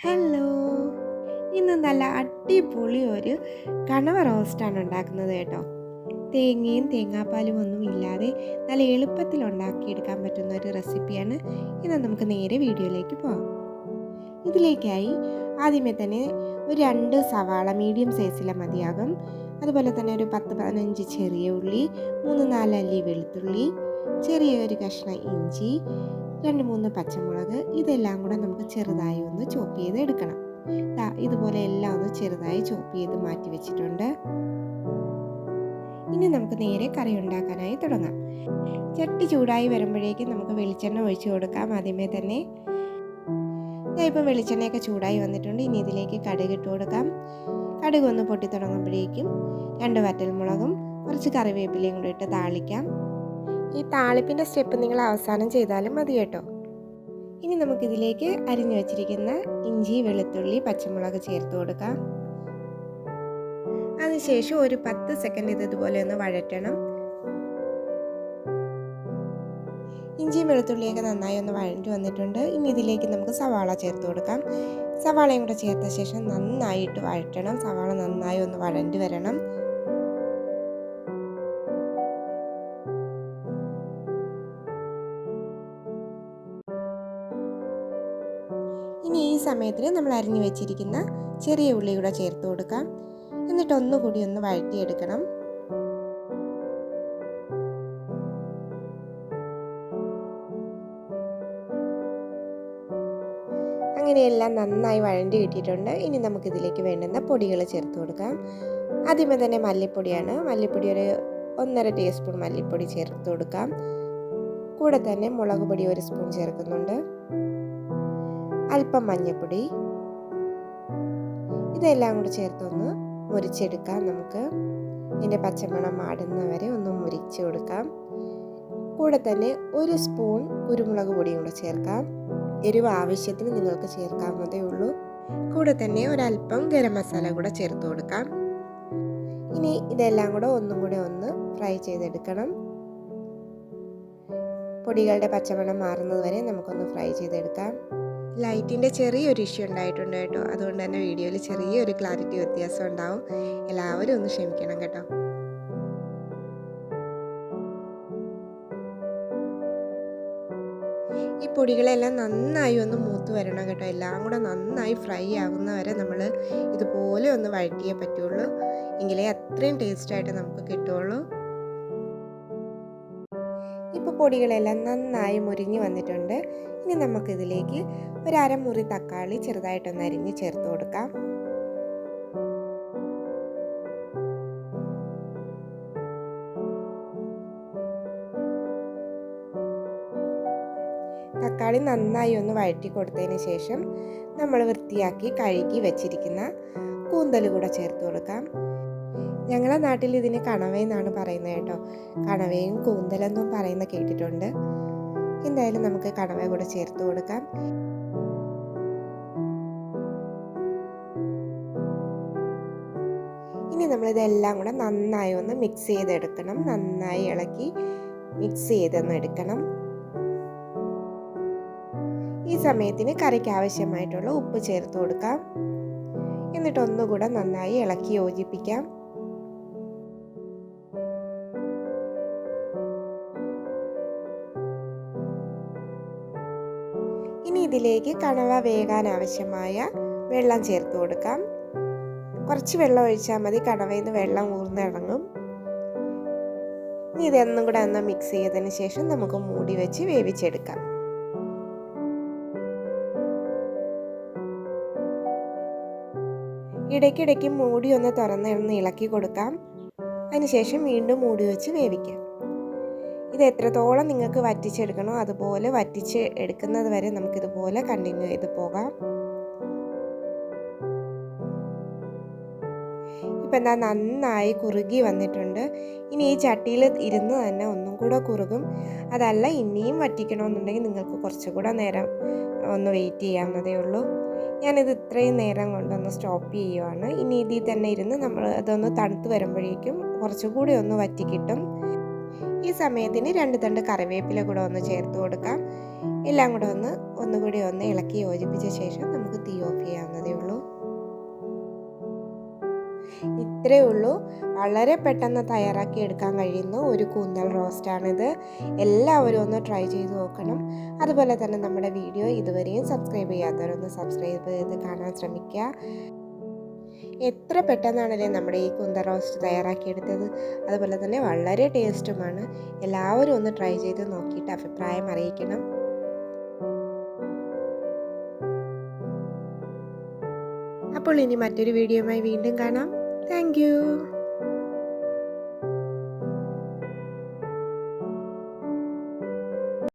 Hello ഇന്ന് നല്ല അടിപൊളി ഒരു കണവ റോസ്റ്റാണ് ഉണ്ടാക്കുന്നത് കേട്ടോ. തേങ്ങയും തേങ്ങാപ്പാലും ഒന്നും ഇല്ലാതെ നല്ല എളുപ്പത്തിൽ ഉണ്ടാക്കിയെടുക്കാൻ പറ്റുന്ന ഒരു റെസിപ്പിയാണ് ഇന്ന് നമുക്ക് നേരെ വീഡിയോയിലേക്ക് പോകാം ഇതിലേക്കായി ആദ്യമേ തന്നെ ഒരു രണ്ട് സവാള മീഡിയം സൈസിലെ മതിയാകും. അതുപോലെ തന്നെ ഒരു പത്ത് പതിനഞ്ച് ചെറിയ ഉള്ളി മൂന്ന് നാല് അല്ലി വെളുത്തുള്ളി ചെറിയ ഒരു കഷ്ണം ഇഞ്ചി രണ്ട് മൂന്ന് പച്ചമുളക് ഇതെല്ലാം കൂടെ നമുക്ക് ചെറുതായി ഒന്ന് ചോപ്പ് ചെയ്ത് എടുക്കണം ഇതുപോലെ എല്ലാം ഒന്ന് ചെറുതായി ചോപ്പ് ചെയ്ത് മാറ്റി വെച്ചിട്ടുണ്ട്. ഇനി നമുക്ക് നേരെ കറി ഉണ്ടാക്കാനായി തുടങ്ങാം. ചട്ടി ചൂടായി വരുമ്പോഴേക്കും നമുക്ക് വെളിച്ചെണ്ണ ഒഴിച്ചു കൊടുക്കാം ആദ്യമേ തന്നെ. ഇപ്പം വെളിച്ചെണ്ണയൊക്കെ ചൂടായി വന്നിട്ടുണ്ട്. ഇനി ഇതിലേക്ക് കടുക് ഇട്ട് കൊടുക്കാം. കടുക് ഒന്ന് പൊട്ടി തുടങ്ങുമ്പോഴേക്കും രണ്ട് വറ്റൽമുളകും കുറച്ച് കറിവേപ്പിലയും കൂടി ഇട്ട് താളിക്കാം. ഈ താളിപ്പിന്റെ സ്റ്റെപ്പ് നിങ്ങൾ അവസാനം ചെയ്താലും മതി കേട്ടോ. ഇനി നമുക്കിതിലേക്ക് അരിഞ്ഞു വച്ചിരിക്കുന്ന ഇഞ്ചി വെളുത്തുള്ളി പച്ചമുളക് ചേർത്ത് കൊടുക്കാം. അതിനുശേഷം ഒരു പത്ത് സെക്കൻഡ് ഇത് ഇതുപോലെ ഒന്ന് വഴറ്റണം. ഇഞ്ചിയും വെളുത്തുള്ളിയൊക്കെ നന്നായി ഒന്ന് വഴഞ്ഞു വന്നിട്ടുണ്ട്. ഇനി ഇതിലേക്ക് നമുക്ക് സവാള ചേർത്ത് കൊടുക്കാം. സവാളയും കൂടെ ചേർത്ത ശേഷം നന്നായിട്ട് വഴറ്റണം. സവാള നന്നായി ഒന്ന് വഴണ്ടി വരണം. സമയത്തിന് നമ്മൾ അരിഞ്ഞു വെച്ചിരിക്കുന്ന ചെറിയ ഉള്ളി കൂടെ ചേർത്ത് കൊടുക്കാം. എന്നിട്ട് ഒന്നുകൂടി ഒന്ന് വഴറ്റിയെടുക്കണം. അങ്ങനെയെല്ലാം നന്നായി വഴണ്ടി കിട്ടിയിട്ടുണ്ട്. ഇനി നമുക്കിതിലേക്ക് വേണ്ടുന്ന പൊടികൾ ചേർത്ത് കൊടുക്കാം. ആദ്യമേ തന്നെ മല്ലിപ്പൊടിയാണ്. മല്ലിപ്പൊടി ഒരു ഒന്നര ടീസ്പൂൺ മല്ലിപ്പൊടി ചേർത്ത് കൊടുക്കാം. കൂടെ തന്നെ മുളക് പൊടി ഒരു സ്പൂൺ ചേർക്കുന്നുണ്ട്. അല്പം മഞ്ഞൾപ്പൊടി ഇതെല്ലാം കൂടി ചേർത്തൊന്ന് മുരിച്ചെടുക്കാം നമുക്ക്. ഇതിന്റെ പച്ചമണം മാടുന്നവരെ ഒന്ന് മുരിച്ച് കൊടുക്കാം. കൂടെ തന്നെ ഒരു സ്പൂൺ കുരുമുളക് പൊടിയും കൂടെ ചേർക്കാം. എരിവ് ആവശ്യത്തിന് നിങ്ങൾക്ക് ചേർക്കാവുന്നതേ ഉള്ളൂ. കൂടെ തന്നെ ഒരല്പം ഗരം മസാല കൂടെ ചേർത്ത് കൊടുക്കാം. ഇനി ഇതെല്ലാം കൂടെ ഒന്നും കൂടെ ഒന്ന് ഫ്രൈ ചെയ്തെടുക്കണം. പൊടികളുടെ പച്ചമണം മാറുന്നത് വരെ നമുക്കൊന്ന് ഫ്രൈ ചെയ്തെടുക്കാം. ലൈറ്റിന്റെ ചെറിയൊരു ഇഷ്യൂ ഉണ്ടായിട്ടുണ്ട് കേട്ടോ. അതുകൊണ്ട് തന്നെ വീഡിയോയിൽ ചെറിയൊരു ക്ലാരിറ്റി വ്യത്യാസം ഉണ്ടാവും. എല്ലാവരും ഒന്ന് ക്ഷമിക്കണം കേട്ടോ. ഈ പൊടികളെല്ലാം നന്നായി ഒന്ന് മൂത്ത് വരണം കേട്ടോ. എല്ലാം കൂടെ നന്നായി ഫ്രൈ ആകുന്ന വരെ നമ്മൾ ഇതുപോലെ ഒന്ന് വഴറ്റിയേ പറ്റുള്ളൂ. എങ്കിലേ അത്രയും ടേസ്റ്റായിട്ട് നമുക്ക് കിട്ടുള്ളൂ. ഇപ്പോൾ പൊടികളെല്ലാം നന്നായി മുരിഞ്ഞ് വന്നിട്ടുണ്ട്. ഇനി നമുക്കിതിലേക്ക് ഒരു അരമുറി തക്കാളി ചെറുതായിട്ടൊന്ന് അരിഞ്ഞ് ചേർത്ത് കൊടുക്കാം. തക്കാളി നന്നായി ഒന്ന് വഴറ്റി കൊടുത്തതിന് ശേഷം നമ്മൾ വൃത്തിയാക്കി കഴുകി വെച്ചിരിക്കുന്ന കൂന്തൽ കൂടെ ചേർത്ത് കൊടുക്കാം. ഞങ്ങളുടെ നാട്ടിൽ ഇതിന് കണവയെന്നാണ് പറയുന്നത് കേട്ടോ. കണവയും കൂന്തലെന്നും പറയുന്ന കേട്ടിട്ടുണ്ട്. എന്തായാലും നമുക്ക് കണവ കൂടെ ചേർത്ത് കൊടുക്കാം. ഇനി നമ്മളിതെല്ലാം കൂടെ നന്നായി ഒന്ന് മിക്സ് ചെയ്തെടുക്കണം. നന്നായി ഇളക്കി മിക്സ് ചെയ്തൊന്ന് എടുക്കണം. ഈ സമയത്തിന് കറിക്ക് ആവശ്യമായിട്ടുള്ള ഉപ്പ് ചേർത്ത് കൊടുക്കാം. എന്നിട്ട് ഒന്നുകൂടെ നന്നായി ഇളക്കി യോജിപ്പിക്കാം. ഇനി ഇതിലേക്ക് കണവ വേകാൻ ആവശ്യമായ വെള്ളം ചേർത്ത് കൊടുക്കാം. കുറച്ച് വെള്ളം ഒഴിച്ചാൽ മതി. കണവയിൽ നിന്ന് വെള്ളം ഊർന്നിറങ്ങും. ഇനി ഇതൊന്നും കൂടെ ഒന്ന് മിക്സ് ചെയ്തതിന് ശേഷം നമുക്ക് മൂടി വെച്ച് വേവിച്ചെടുക്കാം. ഇടയ്ക്കിടയ്ക്ക് മൂടി ഒന്ന് തുറന്ന് ഇളക്കി കൊടുക്കാം. അതിനുശേഷം വീണ്ടും മൂടി വെച്ച് വേവിക്കാം. ഇത് എത്രത്തോളം നിങ്ങൾക്ക് വറ്റിച്ചെടുക്കണോ അതുപോലെ വറ്റിച്ച് എടുക്കുന്നത് വരെ നമുക്കിതുപോലെ കണ്ടിന്യൂ ചെയ്ത് പോകാം. ഇപ്പം എന്താ നന്നായി കുറുകി വന്നിട്ടുണ്ട്. ഇനി ഈ ചട്ടിയിൽ ഇരുന്ന് തന്നെ ഒന്നും കൂടെ കുറുകും. അതല്ല ഇനിയും വറ്റിക്കണമെന്നുണ്ടെങ്കിൽ നിങ്ങൾക്ക് കുറച്ചുകൂടെ നേരം ഒന്ന് വെയിറ്റ് ചെയ്യാവുന്നതേ ഉള്ളൂ. ഞാനിത് ഇത്രയും നേരം കൊണ്ടൊന്ന് സ്റ്റോപ്പ് ചെയ്യുവാണ്. ഇനി ഇതിൽ തന്നെ ഇരുന്ന് നമ്മൾ അതൊന്ന് തണുത്ത് വരുമ്പോഴേക്കും കുറച്ചുകൂടി ഒന്ന് വറ്റി കിട്ടും ഈ സമയത്തിന് രണ്ട് തണ്ട് കറിവേപ്പില കൂടെ ഒന്ന് ചേർത്ത് കൊടുക്കാം. എല്ലാം കൂടെ ഒന്ന് ഒന്നുകൂടി ഒന്ന് ഇളക്കി യോജിപ്പിച്ച ശേഷം നമുക്ക് തീ ഓഫ് ചെയ്യാവുന്നതേ ഉള്ളൂ. ഇത്രേ ഉള്ളൂ. വളരെ പെട്ടെന്ന് തയ്യാറാക്കി എടുക്കാൻ കഴിയുന്ന ഒരു കൂന്തൽ റോസ്റ്റാണിത്. എല്ലാവരും ഒന്ന് ട്രൈ ചെയ്ത് നോക്കണം. അതുപോലെ തന്നെ നമ്മുടെ വീഡിയോ ഇതുവരെയും സബ്സ്ക്രൈബ് ചെയ്യാത്തവരൊന്ന് സബ്സ്ക്രൈബ് ചെയ്ത് കാണാൻ ശ്രമിക്കുക. എത്ര പെട്ടെന്നാണല്ലേ നമ്മുടെ ഈ കുന്ത റോസ്റ്റ് തയ്യാറാക്കിയെടുത്തത്? അതുപോലെ തന്നെ വളരെ ടേസ്റ്റുമാണ്. എല്ലാവരും ഒന്ന് ട്രൈ ചെയ്ത് നോക്കിയിട്ട് അഭിപ്രായം അറിയിക്കണം. അപ്പോൾ ഇനി മറ്റൊരു വീഡിയോയുമായി വീണ്ടും കാണാം. താങ്ക്